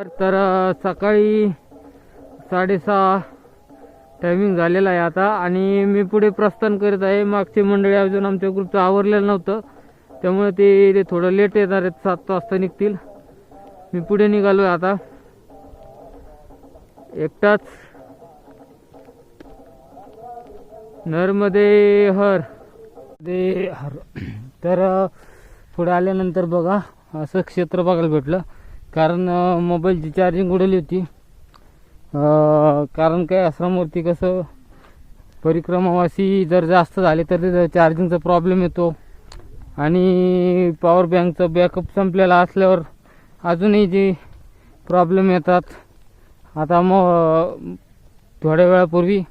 तर सकाळी साडेसहा टायमिंग झालेला आहे आता आणि मी पुढे प्रस्थान करीत आहे. मागची मंडळी अजून आमच्या ग्रुपचं आवरलेलं नव्हतं. त्यामुळे ते ते थोडं लेट येणार आहेत. सात वाजता निघतील. मी पुढे निघालो आहे आता. एकटाच. नरमध्ये हर. ते हर. तर पुढे आल्यानंतर बघा असं क्षेत्र बघायला भेटलं. कारण मोबाईलची चार्जिंग उडवली होती. कारण काय आश्रमवरती कसं परिक्रमावासी जर जास्त झाले तर चार्जिंगचा प्रॉब्लेम येतो. आणि पॉवर बँकचा बॅकअप संपलेला असल्यावर अजूनही जे प्रॉब्लेम येतात. आता मग थोड्या वेळापूर्वी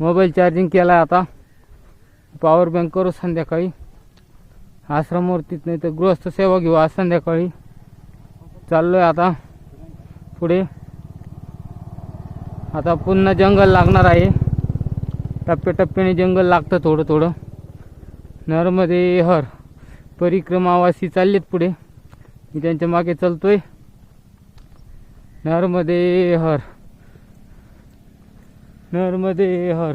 मोबाईल चार्जिंग केला आता. पॉवर बँक करू संध्याकाळी. आश्रमवरतीच नाही तर गृहस्थ सेवा घेऊ आज संध्याकाळी. चाललो आहे आता. पुढे. आता पुन्हा जंगल लागणार आहे. टप्प्याटप्प्याने जंगल लागतं थोडं थोडं. नर्मदे हर. परिक्रमावासी चाललेत पुढे. मी त्यांच्या मागे चलतो आहे नर्मदे हर. नर्मदे हर.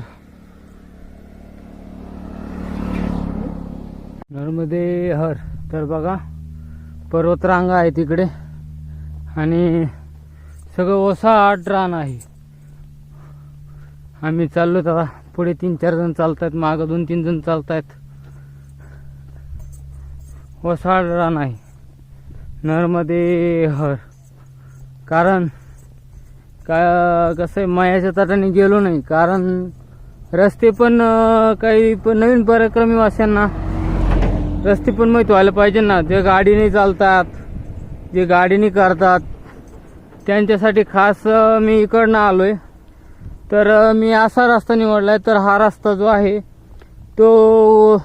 नर्मदे हर. तर बघा पर्वतरांगा आहे तिकडे. आणि सगळं ओसाड रान आहे. आम्ही चाललो आता. पुढे तीन चार जण चालतायत. मागं दोन तीन जण चालतायत. ओसाड रान आहे. नरमध्ये हर कारण का कसं आहे मायाच्या तटाने गेलो नाही. कारण रस्ते पण काही पण नवीन पराक्रमी वास्यांना रस्ते पण माहीत व्हायला पाहिजे ना. जे गाडीने चालतात. जे गाडीने करतात त्यांच्यासाठी खास मी इकडनं आलो आहे तर मी असा रस्ता निवडला आहे तर हा रस्ता जो आहे तो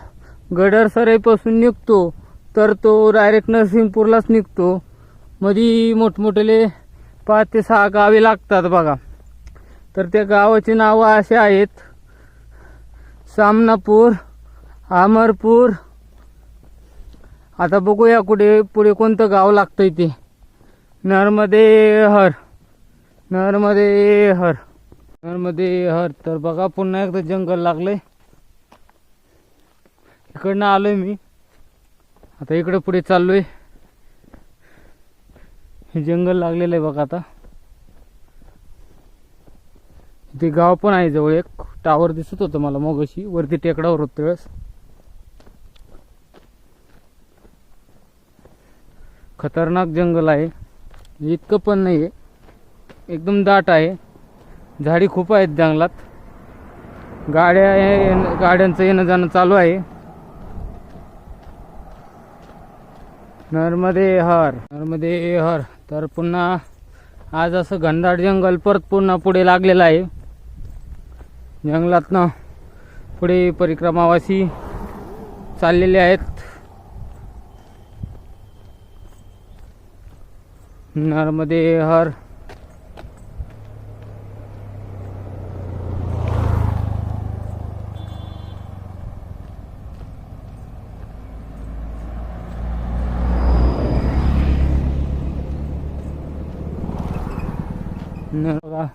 गडरसराईपासून निघतो. तर तो डायरेक्ट नरसिंगपूरलाच निघतो. मधी मोठमोठेले पाच ते सहा गावे लागतात बघा. तर त्या गावाची नावं अशी आहेत. सामनापूर अमरपूर आता बघूया कुठे पुढे कोणतं गाव लागतंय ते. नरमध्ये हर नरमध्ये हर नरमध्ये हर तर बघा पुन्हा एकदा जंगल लागलंय. इकडनं आलोय मी. आता इकडे पुढे चाललोय. हे जंगल लागलेलं आहे बघा आता. ते गाव पण आहे जवळ एक. टावर दिसत होतं मला मगाशी. वरती टेकडावर होत वेळेस. खतरनाक जंगल आहे. इतकं पण नाही आहे एकदम दाट आहे. झाडी खूप आहेत जंगलात. गाड्या गाड्यांचं येणं जाणं चालू आहे. नर्मदे हर नर्मदे हर. तर पुन्हा आज असं घनदाट जंगल परत पुन्हा पुढे लागलेलं आहे. जंगलातनं पुढे परिक्रमावासी चाललेले आहेत. नर्मदे हर न बघा.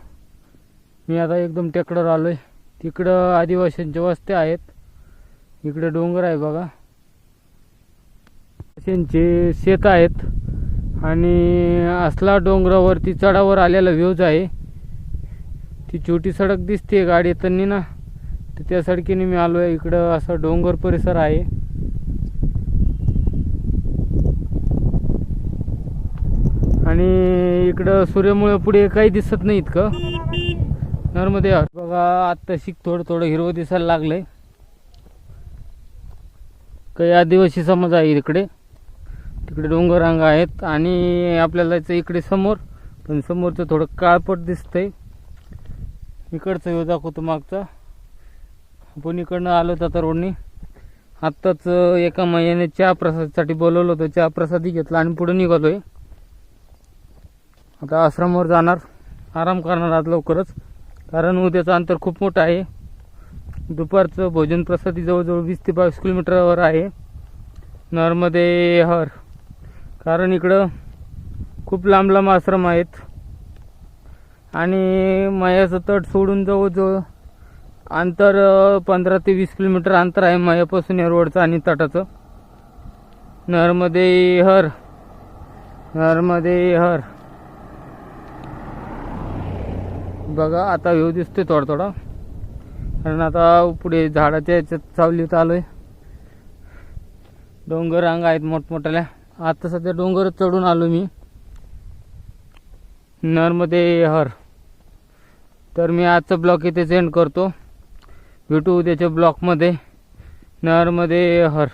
मी आता एकदम टेकडावर आलोय. तिकडं आदिवासींच्या वस्त्या आहेत. इकडे डोंगर आहे बघा. त्यांचे शेत आहेत. आणि असला डोंगरावरती चढावर आलेला व्ह्यूज आहे ती छोटी सडक दिसते गाडी येताना ना. तर त्या सडकीने मी आलो आहे इकडं असा डोंगर परिसर आहे. आणि इकडं सूर्यामुळे पुढे काही दिसत नाही इतकं. नर्मदे बघा आत्ता शिक थोडं थोडं हिरवं दिसायला लागलंय. काही आदिवासी समाज आहे इकडे. तिकडे डोंगररांगा आहेत आणि आपल्याला याचं इकडे समोर. पण समोरचं थोडं काळपट दिसतंय. इकडचं व्ह्यू दाखवतो मागचा. आपण इकडनं आलो होतो आता रोडनी. आत्ताच एका महिन्याने चहा प्रसादसाठी बोलवलं होतं. चहा प्रसादी घेतला आणि पुढे निघालोय. आता आश्रमावर जाणार. आराम करणार आज लवकरच. कारण उद्याचं अंतर खूप मोठं आहे. दुपारचं भोजन प्रसादी जवळजवळ वीस ते बावीस किलोमीटरवर आहे. नरमध्ये हर. कारण इकडं खूप लांब लांब आश्रम आहेत. आणि मयाचं तट सोडून जवळजवळ अंतर पंधरा ते वीस किलोमीटर अंतर आहे मयापासून एरवडचं रोडचं आणि तटाचं. नर्मदे हर नर्मदे हर. बघा आता व्यू दिसतोय थोडा थोडा कारण आता पुढे झाडाच्या याच्यात सावलीत आलोय. डोंगर रांग आहेत मोठमोठ्याल्या आता सध्या डोंगर चढून आलो मी. नर्मदे हर. तर मी आजचा ब्लॉग इथे सेंड करतो. भेटू उद्याच्या ब्लॉकमध्ये नर्मदे हर.